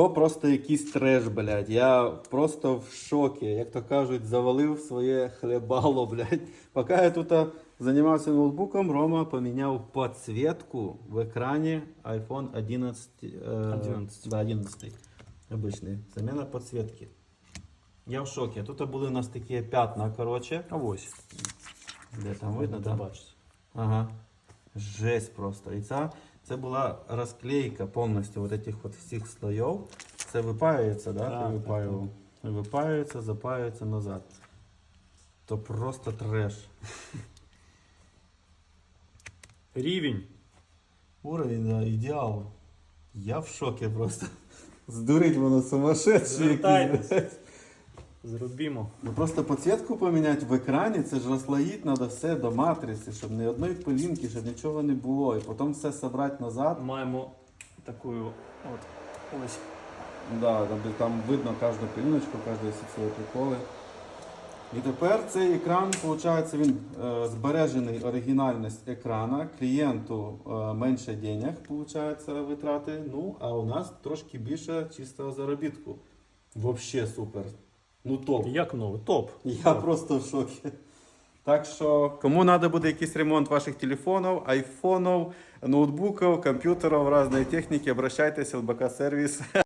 То просто якийсь треш, блядь. Я просто в шокі. Як то кажуть, завалив своє хлебало, блядь. Поки я тут займався ноутбуком, Рома поміняв підсвітку в екрані iPhone 11. е, 11. Да, 11. Обичний. Заміна підсвітки. Я в шокі. Тут були у нас такі п'ятна, коротше. А ось. Де там видно, так? Ага. Жесть просто. І ця, це була розклейка повністю от этих от всіх слоїв. Це випаюється, да? Так, Ти випаював. Випаюється, запаюється назад. То просто треш. Рівень. Уровень, да, ідеал. Я в шокі просто. Здурить воно сумасшедший. Звертайтесь. Зробімо. Ну просто підсвітку поміняти в екрані, це ж розслоїть треба все до матриці, щоб ні одної пилінки, щоб нічого не було. І потім все собрати назад. Маємо таку от ось. Да, там, там видно кожну пиліночку, кожні всі ці приколи. І тепер цей екран, виходить, він е, збережений оригінальність екрана, клієнту е, менше денег, виходить, витрати. Ну, а у нас трошки більше чистого заробітку. Вообще супер. Ну топ. Як новий? Топ. Я просто в шокі. Так що, кому треба буде якийсь ремонт ваших телефонів, айфонів, ноутбуків, комп'ютерів, різної техніки, обращайтеся в ЛБК сервіс.